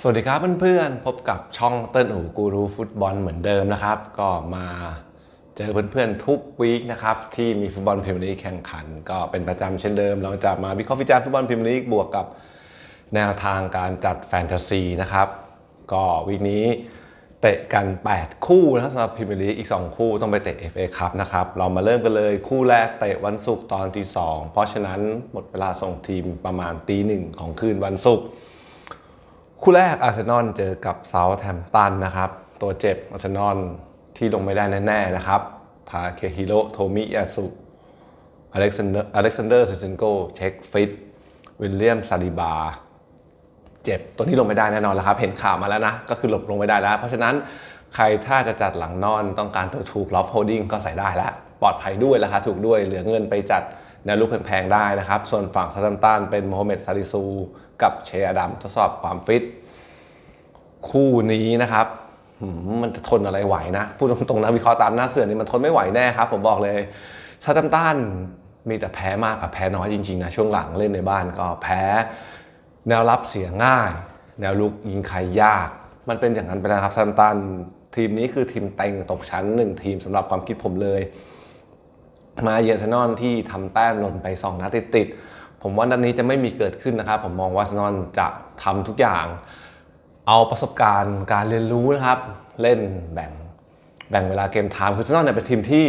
สวัสดีครับเพื่อนๆ พบกับช่องเติ้ลอู่กูรูฟุตบอลเหมือนเดิมนะครับ ก็มาเจอเพื่อนๆ ทุกวีคนะครับ ที่มีฟุตบอลพรีเมียร์ลีกแข่งขัน ก็เป็นประจำเช่นเดิม เราจะมาวิเคราะห์วิจารณ์ฟุตบอลพรีเมียร์ลีกบวกกับแนวทางการจัดแฟนตาซีนะครับ ก็วีคนี้เตะกัน 8 คู่นะครับสำหรับพรีเมียร์ลีกอีก 2 คู่ต้องไปเตะ FA คัพนะครับ เรามาเริ่มกันเลยคู่แรกเตะวันศุกร์ตอนที่2เพราะฉะนั้นหมดเวลาส่งทีมประมาณตีหนึ่งของคืนวันศุกร์ คู่แรกอาร์เซนอลเจอกับเซาท์แฮมป์ตันนะครับ ตัวเจ็บอาร์เซนอลที่ลงไม่ได้แน่ๆนะครับ ทาเคฮิโรโทมิยาสุอเล็กซานเดอร์อเล็กซานเดอร์เซซินโกเช็คฟิตวิลเลียมซาลิบา เจ็บ ตัวนี้ลงไม่ได้แน่นอนแล้วครับ เห็นข่าวมาแล้วนะ ก็คือหลบลงไม่ได้แล้ว เพราะฉะนั้นใครถ้าจะจัดหลังนอนต้องการตัวถูกล็อฟโฮดดิ้งก็ใส่ได้แล้ว ปลอดภัยด้วยราคาถูกด้วยเหลือเงินไปจัดแนวลูกแพงๆได้นะครับ ส่วนฝั่งซาตัมตันเป็นโมฮัมเหม็ดซาดิซู กับเชยร์ดัมทดสอบความฟิต คู่นี้นะครับมันจะทนอะไรไหวนะ พูดตรงๆนะวิเคราะห์ตามหน้าเสือนี่มันทนไม่ไหวแน่ครับ ผมบอกเลยซาตัมตันมีแต่แพ้มากกับแพ้น้อยจริงๆนะช่วงหลังเล่นในบ้านก็แพ้ แนวรับเสียง่าย แนวลุกยิงใครยาก มันเป็นอย่างนั้นไปแล้วครับซาตัมตันทีมนี้คือทีมเต็งตกชั้นหนึ่งทีมสำหรับความคิดผมเลย มาเยอร์เซนอลที่ทำแต้มหล่นไป 2นัดติดๆ ผมว่านัดนี้จะไม่มีเกิดขึ้นนะครับ ผมมองว่าอาร์เซนอลจะทำทุกอย่าง เอาประสบการณ์การเรียนรู้นะครับ เล่นแบ่งแบ่งเวลาเกมไทม์คืออานอลเนี่ยเป็นทีมที่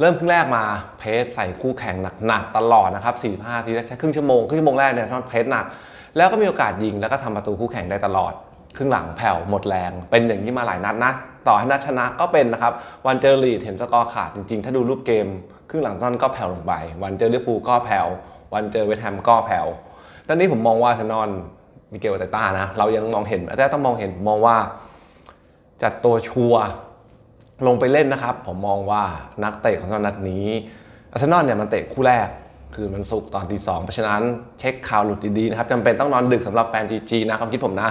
เริ่มครึ่งแรกมาเพสใส่คู่แข่งหนักๆตลอดนะครับ 45นาทีแรกใช้ครึ่งชั่วโมงครึ่งชั่วโมงแรกเนี่ยซนอลเพสหนัก แล้วก็มีโอกาสยิงแล้วก็ทำประตูคู่แข่งได้ตลอด ครึ่งหลังแผ่วหมดแรง เป็นอย่างนี้มาหลายนัดนะ ต่อให้นัดชนะก็เป็นนะครับ วันเจอลีดเห็นสกอร์ขาดจริงๆ ถ้าดูรูปเกม ครึ่งหลังตอนนก็แผ่วลงไป วันเจอลิเวอร์พูลก็แผ่ว วันเจอเวสต์แฮมก็แผ่วด้านนี้ผมมองว่าอาร์เซนอลมิเกลอาร์เตต้านะ เรายังมองเห็นแต่ต้องมองเห็นมองว่าจัดตัวชัวลงไปเล่นนะครับ ผมมองว่านักเตะของนัดนี้อาร์เซนอลเนี่ยมันเตะคู่แรก คือมันสุกตอนตีสองเพราะฉะนั้นเช็คข่าวหลุดดีๆนะครับจำเป็นต้องนอนดึกสำหรับแฟนจีจีนะความคิดผมนะ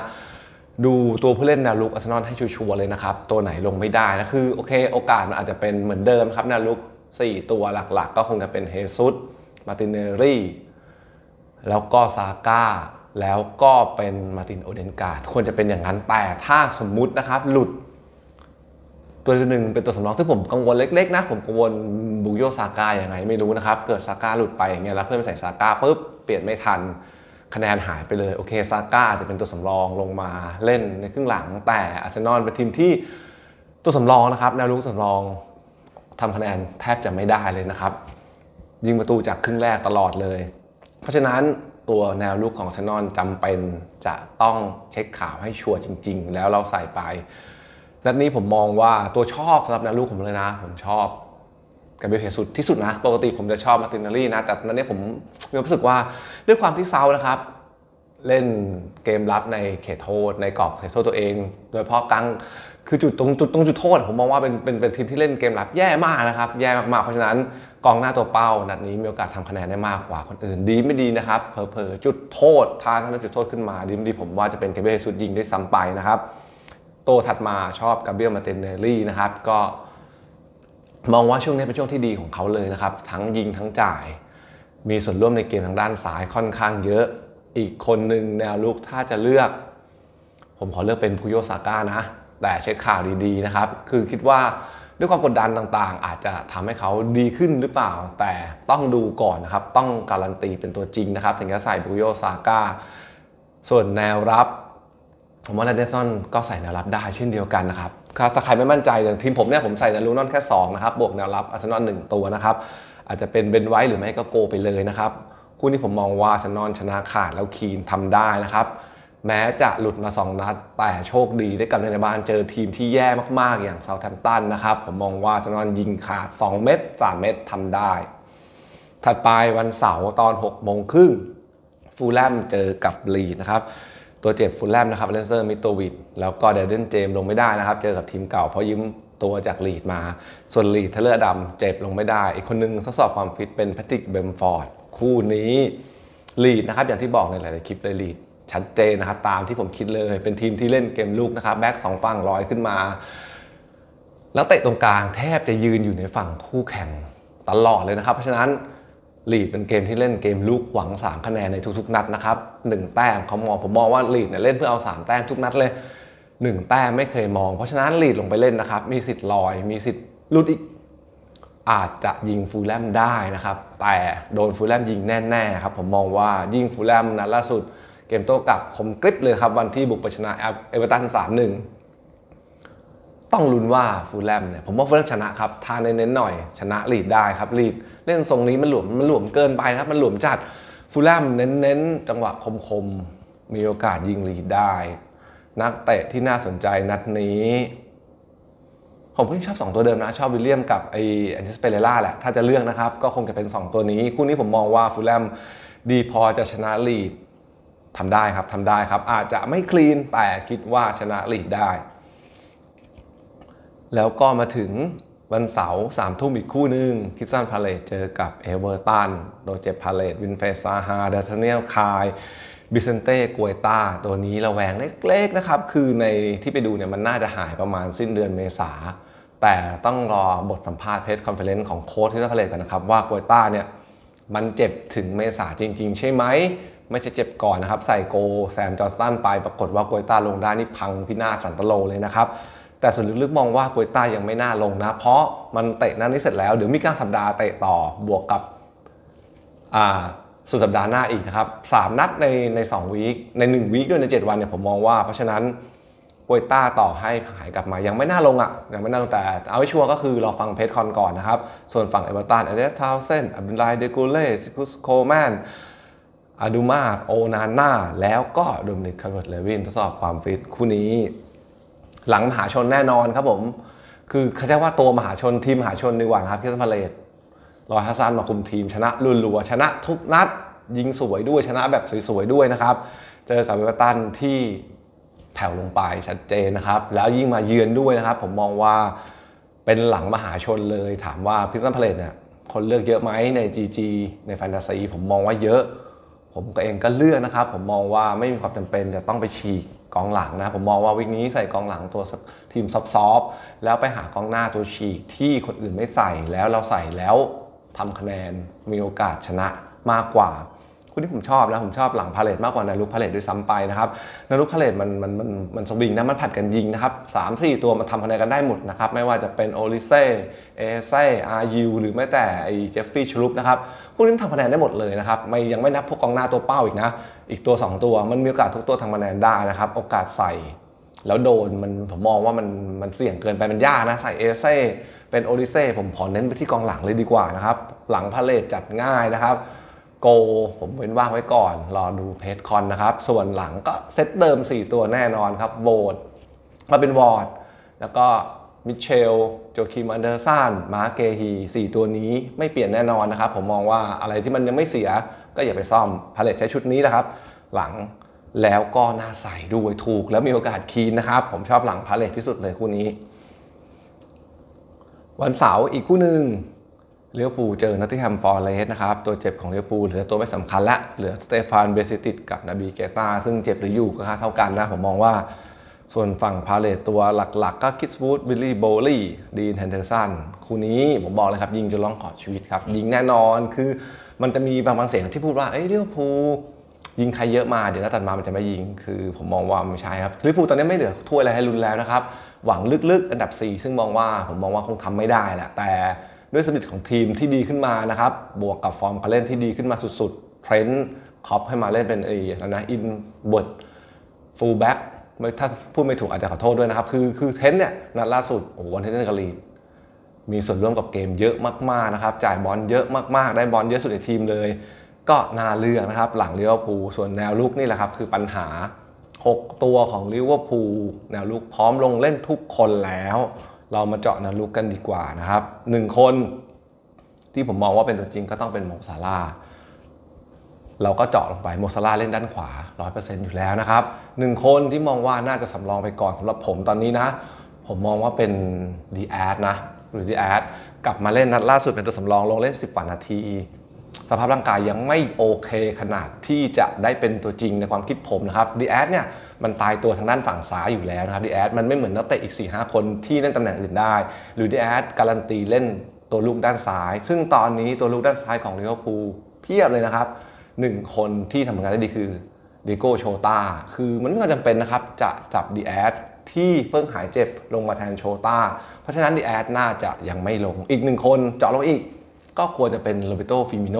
ดูตัวผู้เล่นแนวลุกอาร์เซนอลให้ชัวร์เลยนะครับ ตัวไหนลงไม่ได้นะคือโอเค โอกาสมันอาจจะเป็นเหมือนเดิมครับแนวลุก4 ตัวหลักๆ ก็คงจะเป็นเฮซุส มาตินเนรี่แล้วก็ซาก้าแล้วก็เป็นมาตินโอเดนการ์ดควรจะเป็นอย่างนั้นแต่ถ้าสมมุตินะครับหลุด ตัวหนึ่งเป็นตัวสำรองซึ่งผมกังวลเล็กๆนะผมกังวลบุโยซาก้าอย่างไงไม่รู้นะครับ เกิดซาก้าหลุดไปอย่างเงี้ยแล้วเพื่อนใส่ซาก้าปุ๊บเปลี่ยนไม่ทันคะแนนหายไปเลยโอเคซาก้าจะเป็นตัวสำรองลงมาเล่นในครึ่งหลัง แต่อาร์เซนอลเป็นทีมที่ตัวสำรองนะครับแนวรุกสำรองทำคะแนนแทบจะไม่ได้เลยนะครับ ยิงประตูจากครึ่งแรกตลอดเลย เพราะฉะนั้นตัวแนวลุกของอาร์เซนอนจำเป็นจะต้องเช็คข่าวให้ชัวร์จริง ๆ แล้วเราใส่ไปนัดนี้ผมมองว่าตัวชอบสำหรับแนวลุกผมเลยนะ ผมชอบกับเบลเฮสุดที่สุดนะ ปกติผมจะชอบมาตินารี่นะ แต่นั้นนี้ผมมีความรู้สึกว่าด้วยความที่เซานะครับ เล่นเกมรับในเขตโทษ ในกรอบเขตโทษตัวเอง โดยเฉพาะกลางคือจุดตรงจุดตรงจุดโทษ ผมมองว่าเป็นเป็นเป็นทีมที่เล่นเกมรับแย่มากนะครับ แย่มากๆ เพราะฉะนั้นกองหน้าตัวเป้า นัดนี้มีโอกาสทำคะแนนได้มากกว่าคนอื่น ดีไม่ดีนะครับเผลอๆจุดโทษถ้าท่านจุดโทษขึ้นมาดีไม่ดีผมว่าจะเป็นเกเบรียลเฮซุสยิงด้วยซ้ำไปนะครับตัวถัดมาชอบกาเบรียลมาเตนเนลี่นะครับก็มองว่าช่วงนี้เป็นช่วงที่ดีของเขาเลยนะครับ ทั้งยิงทั้งจ่าย มีส่วนร่วมในเกมทางด้านซ้ายค่อนข้างเยอะ อีกคนหนึ่งแนวลุกถ้าจะเลือก ผมขอเลือกเป็นพูโยซาก้านะ แต่เช็คข่าวดีๆนะครับ คือคิดว่าด้วยความกดดันต่างๆ อาจจะทำให้เขาดีขึ้นหรือเปล่า แต่ต้องดูก่อนนะครับ ต้องการันตีเป็นตัวจริงนะครับ ถึงจะใส่พูโยซาก้า ส่วนแนวรับผมว่าแลนเดนซอนก็ใส่แนวรับได้เช่นเดียวกันนะครับครับถ้าใครไม่มั่นใจอย่างทีมผมเนี่ยผมใส่แนวลูนอนแค่ 2 นะครับ บวกแนวรับอาร์เซนอล1ตัวนะครับ อาจจะเป็นเบนไว้หรือไม่ก็โกไปเลยนะครับ คู่นี้ผมมองว่าอาร์เซนอลชนะขาดแล้วคีนทำได้นะครับ แม้จะหลุดมา 2 นัด แต่โชคดีได้กลับในบ้านเจอทีมที่แย่มากๆอย่างเซาท์แฮมป์ตันนะครับ ผมมองว่าอาร์เซนอลยิงขาด 2 เม็ด3เม็ดทำได้ ถัดไปวันเสาร์ตอน6โมงครึ่งฟูลแลมเจอกับลีนะครับตัวเจ็บฟูลแลมนะครับเลนเซอร์มิโตวิดแล้วก็เดเดนเจมลงไม่ได้นะครับ เจอกับทีมเก่าเพราะยืมตัวจากลีดมา ส่วนลีดเทเลอร์ดำเจ็บลงไม่ได้ อีกคนนึงทดสอบความฟิตเป็นแพทริกเบมฟอร์ด คู่นี้ลีดนะครับอย่างที่บอกในหลายๆคลิปเลยลีดชัดเจนนะครับตามที่ผมคิดเลยเป็นทีมที่เล่นเกมลูกนะครับแบ็กสองฝั่งร้อยขึ้นมา แล้วเตะตรงกลางแทบจะยืนอยู่ในฝั่งคู่แข่งตลอดเลยนะครับ เพราะฉะนั้นลีดเป็นเกมที่เล่นเกมลูกหวัง 3 คะแนนในทุกๆ นัดนะครับหนึ่งแต้มเขามองผมมองว่าลีดเนี่ยเล่นเพื่อเอา 3 แต้มทุกนัดเลย 1 แต้มไม่เคยมอง เพราะฉะนั้นลีดลงไปเล่นนะครับมีสิทธิ์ลอย มีสิทธิ์ลุดอีก อาจจะยิงฟูลแลมได้นะครับ แต่โดนฟูลแลมยิงแน่ๆครับ ผมมองว่ายิงฟูลแลมนัดล่าสุด เกมโต้กลับคมกริบเลยครับ วันที่บุกไปชนะเอเวอร์ตัน 3-1 ต้องลุ้นว่าฟูลแลมเนี่ยผมว่าฟูลแลมชนะครับทานเน้นๆหน่อย ชนะลีดได้ครับลีดเล่นทรงนี้มันหลวมมันหลวมเกินไปนะครับ มันหลวมจัดฟูลแลมเน้นๆจังหวะคมๆมีโอกาสยิงลีดได้ นักเตะที่น่าสนใจนัดนี้ ผมก็ยังชอบ 2 ตัวเดิมนะ ชอบวิลเลียมกับไอแอนติสเปเรล่าแหละ ถ้าจะเลือกนะครับ ก็คงจะเป็น 2 ตัวนี้ คู่นี้ผมมองว่าฟูลแลมดีพอจะชนะลีดทำได้ครับทำได้ครับ อาจจะไม่คลีนแต่คิดว่าชนะลีดได้ แล้วก็มาถึงวันเสาร์สามทุ่มอีกคู่หนึ่งคิสซันพาเลตเจอกับเอเวอร์ตันโดเจพาเลตวินเฟสซาฮาเดซเนียลคายบิเซนเต้กวยตาตัวนี้ระแวงเล็กๆนะครับ คือในที่ไปดูเนี่ยมันน่าจะหายประมาณสิ้นเดือนเมษา แต่ต้องรอบทสัมภาษณ์เพจคอนเฟอเรนซ์ของโค้ชที่ซันพเลตกันนะครับ ว่ากวยตาเนี่ยมันเจ็บถึงเมษาจริง ๆ ใช่ไหม ไม่ใช่เจ็บก่อนนะครับ ใส่โกแซมจอร์สตันไปปรากฏว่ากวยต้าลงได้นี่พังพินาศสันตโลเลยนะครับ แต่ส่วนลึกๆมองว่ากวยต้ายังไม่น่าลงนะ เพราะมันเตะนัดนี้เสร็จแล้วเดี๋ยวมีการสัปดาห์เตะต่อบวกกับอ่าสุดสัปดาห์หน้าอีกนะครับสามนัดในใน2วีคใน1วีคด้วยใน 7 วันเนี่ยผมมองว่าเพราะฉะนั้น กวยต้าต่อให้หายกลับมายังไม่น่าลงอะยังไม่น่าลงแต่เอาไว้ชัวร์ก็คือเราฟังเพจคอนก่อนนะครับ ส่วนฝั่งเอเวอร์ตันเอเดสทาวเซนอับดุลไลเดกูเล่ซิคุสโคแมนอาดูมาโอนาน่าแล้วก็โดมินิกคาร์เวตเลวินทดสอบความฟิตคู่นี้ หลังมหาชนแน่นอนครับผม คือเขาจะว่าตัวมหาชนทีมมหาชนดีกว่านะครับที่สัพาเลตรอยฮัสซันมาคุมทีมชนะลุลัวชนะทุกนัดยิงสวยด้วยชนะแบบสวยๆด้วยนะครับ เจอกับเวอร์ตันที่ แผ่วลงไปชัดเจนนะครับ แล้วยิ่งมาเยือนด้วยนะครับ ผมมองว่าเป็นหลังมหาชนเลย ถามว่าพิซซันพาเลตเนี่ยคนเลือกเยอะไหมใน GG ในแฟนตาซีผมมองว่าเยอะ ผมก็เองก็เลือกนะครับ ผมมองว่าไม่มีความจำเป็นจะต้องไปฉีกกองหลังนะ ผมมองว่าวิกนี้ใส่กองหลังตัวทีมซอฟต์ๆแล้วไปหากองหน้าตัวฉีกที่คนอื่นไม่ใส่แล้วเราใส่แล้วทำคะแนนมีโอกาสชนะมากกว่า คุณที่ผมชอบนะผมชอบหลังพาเลตมากกว่านารุกพาเลตด้วยซ้ำไปนะครับนารุกพาเลตมันมันมันมันสวิงนะมันผัดกันยิงนะครับสามสี่ตัวมันทำคะแนนกันได้หมดนะครับไม่ว่าจะเป็นโอลิเซ่เอเซ่อาร์ยูหรือแม้แต่ไอเจฟฟี่ชลุปนะครับพวกนี้มันทำคะแนนได้หมดเลยนะครับไม่ยังไม่นับพวกกองหน้าตัวเป้าอีกนะ อีกตัว 2 ตัวมันมีโอกาสทุกตัวทำคะแนนได้นะครับโอกาสใส่แล้วโดนมันผมมองว่ามันมันเสี่ยงเกินไปมันยากนะใส่เอเซ่เป็นโอลิเซ่ผมขอเน้นไปที่กองหลังเลยดีกว่านะครับหลังพาเลตจัดง่ายนะครับ โกผมเว้นว่างไว้ก่อน รอดูเพจคอนนะครับ ส่วนหลังก็เซตเดิม 4 ตัวแน่นอนครับโวตมาเป็นวอร์ดแล้วก็มิเชล โจคิมอันเดอร์สันมาร์เกฮี4ตัวนี้ไม่เปลี่ยนแน่นอนนะครับ ผมมองว่าอะไรที่มันยังไม่เสียก็อย่าไปซ่อมพาเลตใช้ชุดนี้นะครับ หลังแล้วก็น่าใส่ด้วยถูก แล้วมีโอกาสคีนนะครับ ผมชอบหลังพาเลตที่สุดเลยคู่นี้ วันเสาร์อีกคู่หนึ่ง เลี้ยวภูเจอนัตติแฮมฟอร์เรสนะครับ ตัวเจ็บของเลี้ยวภูเหลือตัวไม่สำคัญละ เหลือสเตฟานเบซิติดกับนาบีเกตาซึ่งเจ็บหรืออยู่ก็ค่าเท่ากันนะ ผมมองว่า ส่วนฝั่งพาเลตตัวหลักๆ ก็คิสวูดบิลลี่โบลี่ดีนแฮนเดอร์สันคู่นี้ผมบอกเลยครับ ยิงจนร้องขอชีวิตครับ ยิงแน่นอนคือมันจะมีบางบางเสียงที่พูดว่าเอ้ยเลี้ยวภูยิงใครเยอะมาเดี๋ยวนัดตัดมามันจะไม่ยิง คือผมมองว่าไม่ใช่ครับลิเวอร์พูลตอนนี้ไม่เหลือถ้วยอะไรให้ลุ้นแล้วนะครับหวังลึกๆ อันดับ 4 ซึ่งมองว่าผมมองว่าคงทำไม่ได้แหละแต่ ด้วยสปิริตของทีมที่ดีขึ้นมานะครับ บวกกับฟอร์มการเล่นที่ดีขึ้นมาสุดๆ เทรนด์คอปให้มาเล่นเป็นเอแล้วนะ อินเบิร์ดฟูลแบ็กถ้าพูดไม่ถูกอาจจะขอโทษด้วยนะครับ คือคือเทนเนี่ยนัดล่าสุดโอ้วันเทนเนอร์กาลีดมีส่วนร่วมกับเกมเยอะมากๆนะครับ จ่ายบอลเยอะมากๆ ได้บอลเยอะสุดในทีมเลย ก็น่าเลือกนะครับ หลังลิเวอร์พูลส่วนแนวลุกนี่แหละครับคือปัญหา 6 ตัวของลิเวอร์พูลแนวลุกพร้อมลงเล่นทุกคนแล้ว เรามาเจาะนวลุกกันดีกว่านะครับหนึ่งคนที่ผมมองว่าเป็นตัวจริงก็ต้องเป็นโมซาร่าเราก็เจาะลงไปโมซาร่าเล่นด้านขวา 100%อยู่แล้วนะครับหนึ่งคนที่มองว่าน่าจะสำรองไปก่อนสำหรับผมตอนนี้นะ ผมมองว่าเป็นดีแอดนะหรือดีแอดกลับมาเล่นนัดล่าสุดเป็นตัวสำรองลงเล่น 10กว่านาที สภาพร่างกายยังไม่โอเคขนาดที่จะได้เป็นตัวจริงในความคิดผมนะครับดีแอดเนี่ยมันตายตัวทางด้านฝั่งซ้ายอยู่แล้วนะครับดีแอดมันไม่เหมือนนักเตะอีก 4-5 คนที่เล่นตำแหน่งอื่นได้ หรือดีแอดการันตีเล่นตัวลูกด้านซ้าย ซึ่งตอนนี้ตัวลูกด้านซ้ายของลิเวอร์พูลเพียบเลยนะครับหนึ่งคนที่ทำงานได้ดีคือเดโกโชตาคือมันไม่จำเป็นนะครับจะจับดีแอดที่เพิ่งหายเจ็บลงมาแทนโชตาเพราะฉะนั้นดีแอดน่าจะยังไม่ลงอีกหนึ่งคนเจาะลงอีก ก็ควรจะเป็นโรเบโตฟิมิโน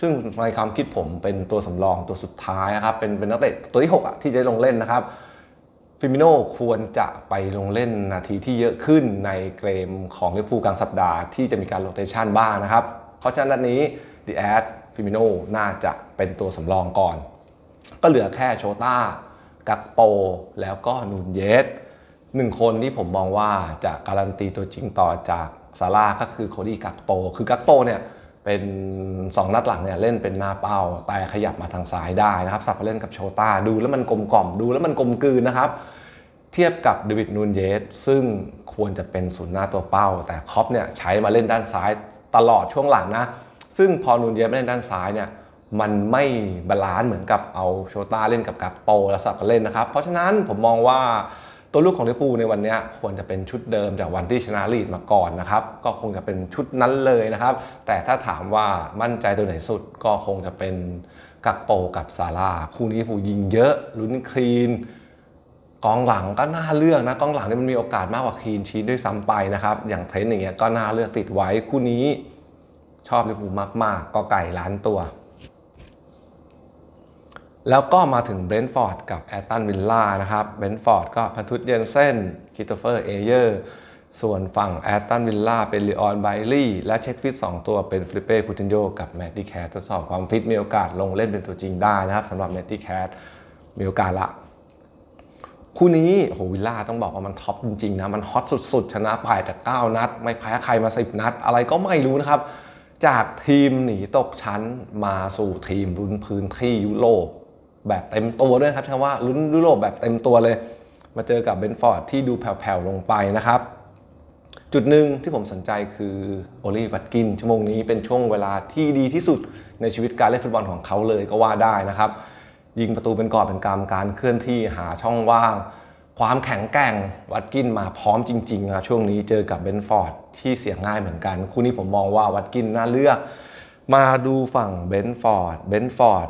ซึ่งในความคิดผมเป็นตัวสำรองตัวสุดท้ายนะครับ เป็นเป็นนักเตะตัวที่6อะที่จะลงเล่นนะครับฟิมิโนควรจะไปลงเล่นนาทีที่เยอะขึ้นในเกมของลิเวอร์พูลกลางสัปดาห์ที่จะมีการโรเตชันบ้างนะครับ เพราะฉะนั้นนัดนี้ดีแอดฟิมิโนน่าจะเป็นตัวสำรองก่อน ก็เหลือแค่โชต้ากักโป แล้วก็นูนเยสหนึ่งคนที่ผมมองว่าจะการันตีตัวจริงต่อจาก ซาร่าก็คือโคดี้กักโป คือกักโปเนี่ยเป็น 2 นัดหลังเนี่ยเล่นเป็นหน้าเป้าแต่ขยับมาทางซ้ายได้นะครับสับมาเล่นกับโชต้าดูแล้วมันกลมกล่อมดูแล้วมันกลมกลืนนะครับ เทียบกับเดวิดนูนเยสซึ่งควรจะเป็นศูนย์หน้าตัวเป้า แต่คอปเนี่ยใช้มาเล่นด้านซ้ายตลอดช่วงหลังนะ ซึ่งพอนูนเยสมาเล่นด้านซ้ายเนี่ยมันไม่บาลานซ์เหมือนกับเอาโชต้าเล่นกับกักโปแล้วสับกันเล่นนะครับ เพราะฉะนั้นผมมองว่า ตัวลูกของลิเวอร์พูลในวันนี้ควรจะเป็นชุดเดิมจากวันที่ชนะลีดมาก่อนนะครับ ก็คงจะเป็นชุดนั้นเลยนะครับ แต่ถ้าถามว่ามั่นใจตัวไหนสุดก็คงจะเป็นกักโปกับซาร่าคู่นี้ผู้ยิงเยอะลุ้นคลีนกองหลังก็น่าเลือกนะกองหลังเนี่ยมันมีโอกาสมากกว่าคลีนชีทด้วยซ้ำไปนะครับ อย่างเทรนต์อย่างเงี้ยก็น่าเลือกติดไว้คู่นี้ชอบลิเวอร์พูลมาก ๆ ก็ไก่ล้านตัว แล้วก็มาถึงเบรนท์ฟอร์ดกับแอตตันวิลล่านะครับเบรนท์ฟอร์ดก็พันทุตเยนเซนคิโตเฟอร์เอเยอร์ส่วนฝั่งแอตตันวิลล่าเป็นลีออนไบลี่และเช็คฟิต 2 ตัวเป็นฟลิเป้คูตินโยกับแมตตี้แคททดสอบความฟิตมีโอกาสลงเล่นเป็นตัวจริงได้นะครับสำหรับแมตตี้แคทมีโอกาสละ คู่นี้โหวิลล่าต้องบอกว่ามันท็อปจริงๆนะ มันฮอตสุดๆ ชนะไปแต่ 9 นัด ไม่แพ้ใครมา 10 นัด อะไรก็ไม่รู้นะครับ จากทีมหนีตกชั้นมาสู่ทีมลุ้นพื้นที่ยุโรป แบบเต็มตัวด้วยครับใช่ว่าลุ้นยุโรปแบบเต็มตัวเลย มาเจอกับเบนฟอร์ดที่ดูแผ่วๆลงไปนะครับ จุดหนึ่งที่ผมสนใจคือโอลีวัตกิน ชั่วโมงนี้เป็นช่วงเวลาที่ดีที่สุดในชีวิตการเล่นฟุตบอลของเขาเลยก็ว่าได้นะครับ ยิงประตูเป็นกอบเป็นกำการเคลื่อนที่หาช่องว่าง ความแข็งแกร่งวัตกินมาพร้อมจริงๆนะช่วงนี้เจอกับเบนฟอร์ดที่เสียง่ายเหมือนกัน คู่นี้ผมมองว่าวัตกินน่าเลือก มาดูฝั่งเบนฟอร์ดเบนฟอร์ด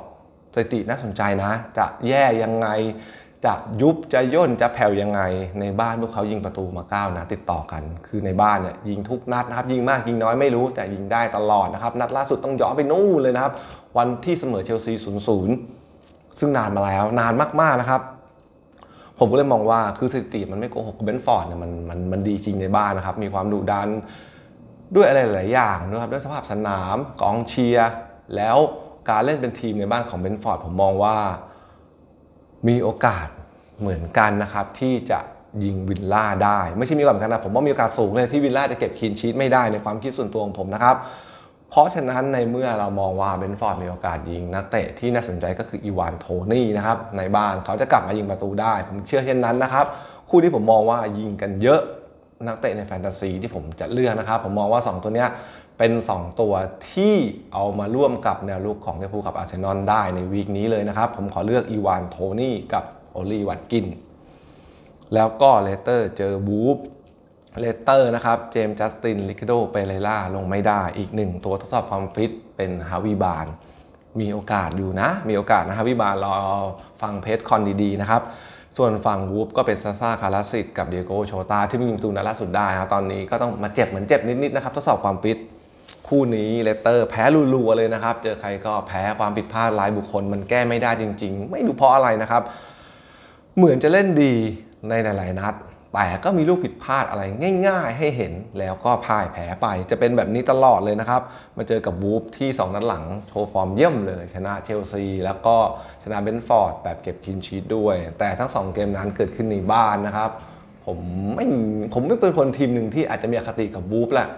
สถิติน่าสนใจนะ จะแย่ยังไง จะยุบจะย่นจะแผ่วยังไง ในบ้านพวกเขายิงประตูมา 9นัดติดต่อกัน คือในบ้านเนี่ยยิงทุกนัดนะครับ ยิงมากยิงน้อยไม่รู้แต่ยิงได้ตลอดนะครับ นัดล่าสุดต้องย้อนไปนู่นเลยนะครับ วันที่เสมอเชลซี 0-0 ซึ่งนานมาแล้วนานมากๆนะครับผมก็เลยมองว่าคือสถิติมันไม่โกหกเบนฟอร์ดเนี่ยมันมันมันดีจริงในบ้านนะครับ มีความดุดันด้วยอะไรหลายอย่างนะครับด้วยสภาพสนามกองเชียร์แล้ว การเล่นเป็นทีมในบ้านของเบนฟอร์ดผมมองว่ามีโอกาสเหมือนกันนะครับ ที่จะยิงวิลล่าได้ ไม่ใช่มีโอกาสเหมือนกันนะผมว่ามีโอกาสสูงเลยที่วิลล่าจะเก็บคีนชีตไม่ได้ในความคิดส่วนตัวของผมนะครับ เพราะฉะนั้นในเมื่อเรามองว่าเบนฟอร์ดมีโอกาสยิง นักเตะที่น่าสนใจก็คืออีวานโทนี่นะครับในบ้านเขาจะกลับมายิงประตูได้ ผมเชื่อเช่นนั้นนะครับ คู่ที่ผมมองว่ายิงกันเยอะนักเตะในแฟนตาซีที่ผมจะเลือกนะครับ ผมมองว่า 2 ตัวเนี้ย เป็น 2 ตัวที่เอามาร่วมกับแนวลุกของลิเวอร์พูลกับอาร์เซนอลได้ในวีคนี้เลยนะครับ ผมขอเลือกอีวานโทนี่กับโอลีวัตกิน แล้วก็เลสเตอร์เจอบูฟเลสเตอร์นะครับ เจมส์จัสติน ลิคโดเปเรล่าลงไม่ได้อีกหนึ่งตัวทดสอบความฟิตเป็นฮาวิบานมีโอกาสอยู่นะ มีโอกาสนะฮาวิบานรอฟังเพจคอนดีๆนะครับส่วนฝั่งวูฟก็เป็นซาซาคาราสิตกับเดียโกโชตาที่ม่ยิงประตูนัดล่าสุดได้ครับตอนนี้ก็ต้องมาเจ็บเหมือนเจ็บนิดๆนะครับทดสอบความฟิต คู่นี้เลสเตอร์แพ้รัวๆเลยนะครับ เจอใครก็แพ้ความผิดพลาดรายบุคคล มันแก้ไม่ได้จริง ๆ ไม่รู้เพราะอะไรนะครับ เหมือนจะเล่นดีในหลาย ๆ นัด แต่ก็มีลูกผิดพลาดอะไรง่าย ๆ ให้เห็นแล้วก็พ่ายแพ้ไป จะเป็นแบบนี้ตลอดเลยนะครับ มาเจอกับวูฟที่ 2 นัดหลังโชว์ฟอร์มเยี่ยมเลย ชนะเชลซี แล้วก็ชนะเบนฟอร์ดแบบเก็บคินชีตด้วย แต่ทั้ง 2 เกมนั้นเกิดขึ้นในบ้านนะครับ ผมไม่ผมไม่เป็นคนทีมหนึ่งที่อาจจะมีอคติกับวูฟแหละ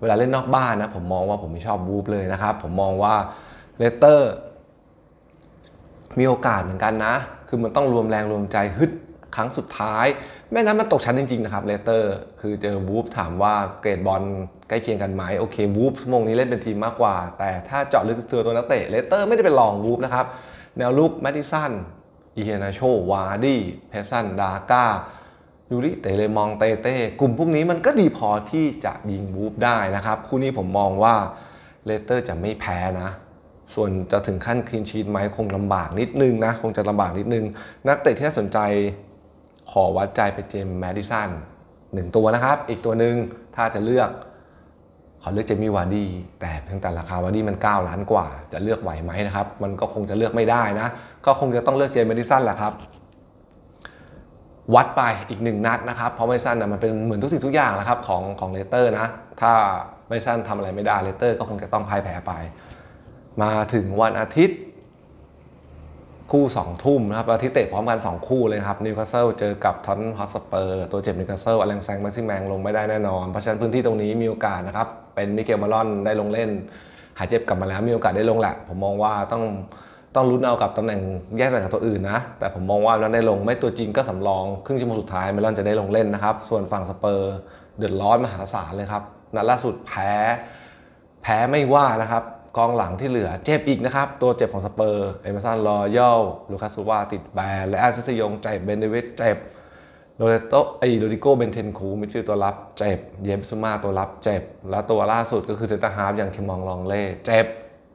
เวลาเล่นนอกบ้านนะผมมองว่าผมไม่ชอบวูฟเลยนะครับ ผมมองว่าเลสเตอร์มีโอกาสเหมือนกันนะ คือมันต้องรวมแรงรวมใจฮึดครั้งสุดท้าย ไม่งั้นมันตกชั้นจริงๆนะครับเลสเตอร์ คือเจอวูฟถามว่าเกรดบอลใกล้เคียงกันไหมโอเควูฟชั่วโมงนี้เล่นเป็นทีมมากกว่า แต่ถ้าเจาะลึกตัวตัวนักเตะเลสเตอร์ไม่ได้เป็นรองวูฟนะครับแนวลุกแมตติสันอีเฮนาโชวาร์ดี้เพสันดาก้า ยูริเตเลมองเตเต้กลุ่มพวกนี้มันก็ดีพอที่จะยิงวูฟได้นะครับ คู่นี้ผมมองว่าเลสเตอร์จะไม่แพ้นะ ส่วนจะถึงขั้นคลีนชีตไหมคงลำบากนิดนึงนะ คงจะลำบากนิดนึง นักเตะที่น่าสนใจขอวัดใจไปเจมส์แมดิสันหนึ่งตัวนะครับ อีกตัวหนึ่งถ้าจะเลือกขอเลือกเจมี่วาร์ดีแต่เพียงแต่ราคาวาร์ดีมัน 9 ล้านกว่า จะเลือกไหวไหมนะครับ มันก็คงจะเลือกไม่ได้นะ ก็คงจะต้องเลือกเจมส์แมดิสันแหละครับ วัดไปอีกหนึ่งนัดนะครับ เพราะแมดิสันนะมันเป็นเหมือนทุกสิ่งทุกอย่างแหละครับของของเลเตอร์นะ ถ้าแมดิสันทำอะไรไม่ได้เลเตอร์ก็คงจะต้องพ่ายแพ้ไป มาถึงวันอาทิตย์ คู่2ทุ่มนะครับอาทิตย์เตะพร้อมกัน 2 คู่เลยครับนิวคาสเซิลเจอกับทอนฮอตสเปอร์ตัวเจ็บนิวคาสเซิลอเลงแซงแม็กซิแมงลงไม่ได้แน่นอน เพราะฉะนั้นพื้นที่ตรงนี้มีโอกาสนะครับเป็นมิเกลมาลอนได้ลงเล่น หายเจ็บกลับมาแล้วมีโอกาสได้ลงแหละ ผมมองว่าต้อง ต้องลุ้นเอากับตำแหน่งแยกต่งกับตัวอื่นนะ แต่ผมมองว่านั้นได้ลงไม่ตัวจริงก็สำรอง ครึ่งชั่วโมงสุดท้ายเมลอนจะได้ลงเล่นนะครับ ส่วนฝั่งสเปอร์เดือดร้อนมหาศาลเลยครับนัดล่าสุดแพ้ แพ้ไม่ว่านะครับ กองหลังที่เหลือเจ็บอีกนะครับ ตัวเจ็บของสเปอร์เอเมอร์สันรอยัลลูคัสซูวาติดแบนและอันเซซยงเจ็บเบนเดวิดเจ็บโรเดโตไอโรดิโกเบนเทนคูมิดฟิลด์ตัวรับเจ็บ เยมซุมาตัวรับเจ็บ และตัวล่าสุดก็คือเซนตอร์ฮาร์ฟอย่างเคมองลองเล่เจ็บ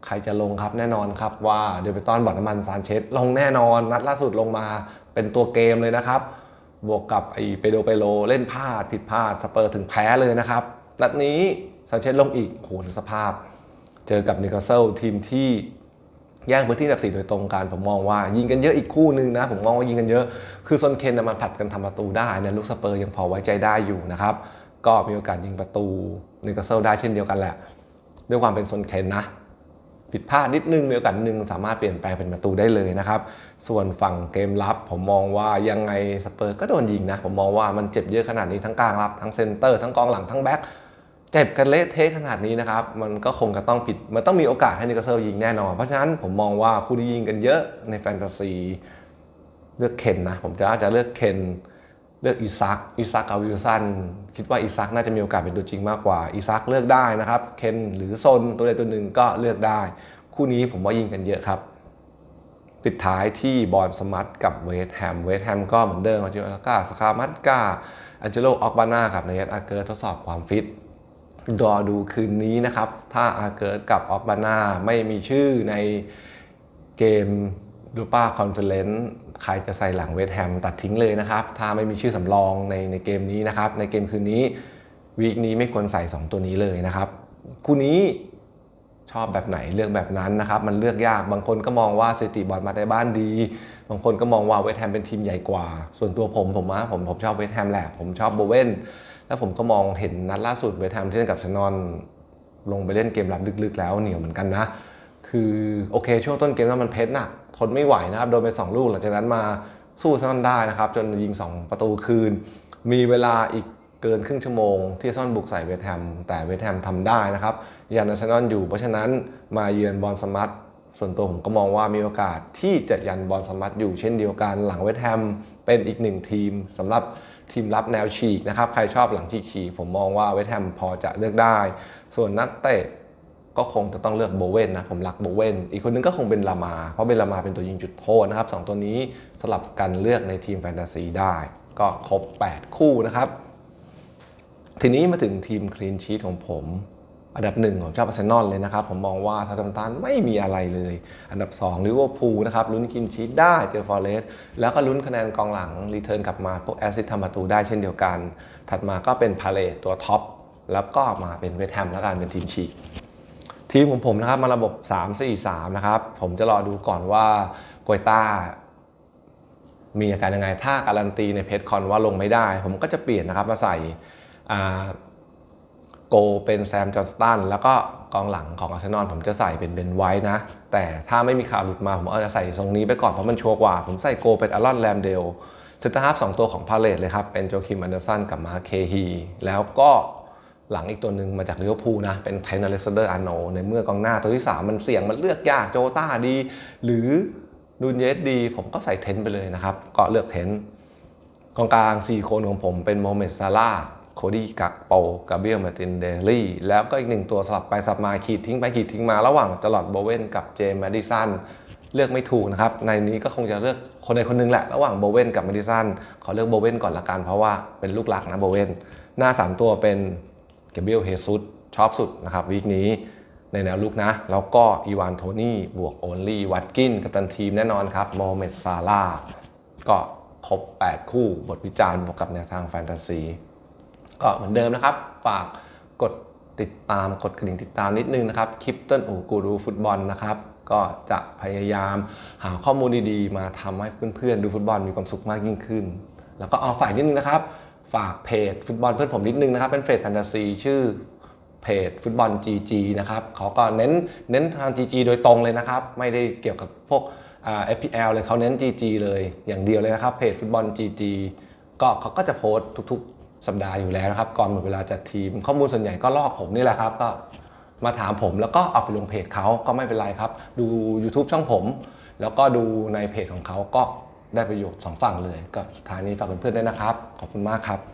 ใครจะลงครับแน่นอนครับว่าเดวิดตันบอดน้ำมันซานเชสลงแน่นอนนัดล่าสุดลงมาเป็นตัวเกมเลยนะครับ บวกกับไอเปโดเปโลเล่นพลาด ผิดพลาดสเปอร์ถึงแพ้เลยนะครับนัดนี้ซานเชสลงอีกโหดูสภาพ เจอกับนิคาเซลทีมที่แย่งพื้นที่อันดับสี่โดยตรงกันผมมองว่า ยิงกันเยอะอีกคู่หนึ่งนะ ผมมองว่ายิงกันเยอะ คือซนเคนนะมันผัดกันทำประตูได้นะลูกสเปอร์ยังพอไว้ใจได้อยู่นะครับ ก็มีโอกาสยิงประตูนิคาเซลได้เช่นเดียวกันแหละ ด้วยความเป็นซนเคนนะ ผิดพลาดนิดนึงมีโอกาสหนึ่งสามารถเปลี่ยนแปลงเป็นประตูได้เลยนะครับ ส่วนฝั่งเกมรับ ผมมองว่ายังไงสเปอร์ก็โดนยิงนะ ผมมองว่ามันเจ็บเยอะขนาดนี้ทั้งกลางรับ ทั้งเซนเตอร์ทั้งกองหลังทั้งแบ็คเจ็บกันเละเทะขนาดนี้นะครับ มันก็คงจะต้องผิด มันต้องมีโอกาสให้นิโคลเซลยิงแน่นอน เพราะฉะนั้นผมมองว่าคู่ที่ยิงกันเยอะในแฟนตาซีเลือกเคนนะ ผมจะอาจจะเลือกเคน เลือกอีซักอีซักกับวิลสันคิดว่าอีซักน่าจะมีโอกาสเป็นตัวจริงมากกว่าอีซักเลือกได้นะครับเคนหรือซนตัวใดตัวหนึ่งก็เลือกได้ คู่นี้ผมว่ายิงกันเยอะครับ ปิดท้ายที่บอลสมัตกับเวสแฮมเวสแฮมก็เหมือนเดิมอาจิโอลากาสคามัตกาอันเจโลออกบาน่ากับเนยอาเกิร์ทดสอบความฟิตรอดูคืนนี้นะครับ ถ้าอาเกิร์กับออกบาน่าไม่มีชื่อในเกมดูป้าคอนเฟอเรนซ์ ใครจะใส่หลังเวสแฮมตัดทิ้งเลยนะครับ ถ้าไม่มีชื่อสำรองในในเกมนี้นะครับ ในเกมคืนนี้วีคนี้ไม่ควรใส่ 2 ตัวนี้เลยนะครับ คู่นี้ชอบแบบไหนเลือกแบบนั้นนะครับ มันเลือกยากบางคนก็มองว่าสถิติบอลมาในบ้านดี บางคนก็มองว่าเวสแฮมเป็นทีมใหญ่กว่า ส่วนตัวผมผมว่าผมผมชอบเวสแฮมแหละ ผมชอบโบเวนแล้วผมก็มองเห็นนัดล่าสุดเวสแฮมที่เล่นกับเซนอน ลงไปเล่นเกมรับลึกๆ แล้วเหนียวเหมือนกันนะ คือโอเค ช่วงต้นเกมนั้นมันเพชรหนัก ทนไม่ไหวนะครับโดนไป 2 ลูกหลังจากนั้นมาสู้ซอนได้นะครับ จนยิง 2 ประตูคืน มีเวลาอีกเกินครึ่งชั่วโมงที่ซ่อนบุกใส่เวสต์แฮม แต่เวสต์แฮมทำได้นะครับยันอาร์เซนอลอยู่ เพราะฉะนั้นมาเยือนบอลสมัตส่วนตัวผมก็มองว่ามีโอกาสที่จะยันบอลสมัตอยู่เช่นเดียวกัน หลังเวสต์แฮมเป็นอีกหนึ่งทีมสำหรับทีมรับแนวฉีกนะครับ ใครชอบหลังฉีกฉีกผมมองว่าเวสต์แฮมพอจะเลือกได้ ส่วนนักเตะ ก็คงจะต้องเลือกโบเวนนะผมรักโบเวนอีกคนนึงก็คงเป็นลามา เพราะเป็นลามาเป็นตัวยิงจุดโทษนะครับสองตัวนี้สลับกันเลือกในทีมแฟนตาซีได้ ก็ครบ 8 คู่นะครับ ทีนี้มาถึงทีมคลีนชีตของผม อันดับหนึ่งผมชอบอาร์เซนอลเลยนะครับ ผมมองว่าซาตัมตันไม่มีอะไรเลย อันดับ2ลิเวอร์พูลนะครับลุ้นคลีนชีตได้เจอฟอร์เรสต์แล้วก็ลุ้นคะแนนกองหลังรีเทิร์นกลับมาพวกแอสซิสทำประตูได้เช่นเดียวกัน ถัดมาก็เป็นพาเลตตัวท็อปแล้วก็มาเป็นเวสต์แฮมแล้วกันเป็นทีมฉี ทีมของผมนะครับมาระบบ 3-4-3 นะครับ ผมจะรอดูก่อนว่าโกยต้า มีอาการยังไง ถ้าการันตีในเพจคอนว่าลงไม่ได้ ผมก็จะเปลี่ยนนะครับมาใส่โกเป็นแซมจอห์นสตันแล้วก็กองหลังของอาร์เซนอลผมจะใส่เป็นเบนไว้นะ แต่ถ้าไม่มีข่าวหลุดมาผมเอาจะใส่ทรงนี้ไปก่อนเพราะมันชัวร์กว่า ผมใส่โกเป็นอารอนแรมเดลเซนเตอร์ฮาร์ฟสองตัวของพาเลตเลยครับ เป็นโจคิมอันเดอร์สันกับมาเคฮีแล้วก็ หลังอีกตัวหนึ่งมาจากลิเวอร์พูลนะ เป็นไทนอเลสเดอร์อาร์โนในเมื่อกองหน้าตัวที่ 3 มันเสี่ยงมันเลือกยากโจต้าดี หรือดูนเยสดี ผมก็ใส่เทนไปเลยนะครับ ก็เลือกเทนกองกลาง 4 คนของผมเป็นโมเมดซาร่าโคดี้กักโปกาเบียลมาตินเดลี่ แล้วก็อีกหนึ่งตัวสลับไปสลับมาขีดทิ้งไปขีดทิ้งมาระหว่างจลอดโบเวนกับเจมส์แมดิสันเลือกไม่ถูกนะครับ ในนี้ก็คงจะเลือกคนใดคนหนึ่งแหละ ระหว่างโบเวนกับมาดิสันขอเลือกโบเวนก่อนละกันเพราะว่าเป็นลูกหลักนะโบเวนหน้า 3 ตัวเป็น เกเบรียลเฮซุสชอบสุดนะครับวีคนี้ในแนวลุกนะ แล้วก็อีวานโทนี่บวกโอ l ลี่วัตกินกับตันทีมแน่นอนครับโมเมดซาลาก็ครบ 8 คู่บทวิจารณ์บวกกับแนวทางแฟนตาซี ก็เหมือนเดิมนะครับ ฝากกดติดตามกดกระดิ่งติดตามนิดนึงนะครับ คลิปต้นอูกูรูฟุตบอลนะครับ ก็จะพยายามหาข้อมูลดีๆ มาทำให้เพื่อนๆ ดูฟุตบอลมีความสุขมากยิ่งขึ้น แล้วก็เอาฝ่ายนิดนึงนะครับ ฝากเพจฟุตบอลเพื่อนผมนิดนึงนะครับ เป็นเพจแฟนตาซีชื่อเพจฟุตบอล GG นะครับเขาก็เน้นเน้นทาง GG โดยตรงเลยนะครับ ไม่ได้เกี่ยวกับพวกอ่า FPL เลยเขาเน้น GG เลยอย่างเดียวเลยนะครับเพจฟุตบอล GG ก็เขาก็จะโพสต์ทุกๆ สัปดาห์อยู่แล้วนะครับ ก่อนหมดเวลาจัดทีม ข้อมูลส่วนใหญ่ก็ลอกผมนี่แหละครับ ก็มาถามผมแล้วก็เอาไปลงเพจเขาก็ไม่เป็นไรครับ ดู YouTube ช่องผม แล้วก็ดูในเพจของเขาก็ ได้ประโยชน์สองฝั่งเลย ก็สุดท้ายนี้ฝากเพื่อนๆด้วยนะครับ ขอบคุณมากครับ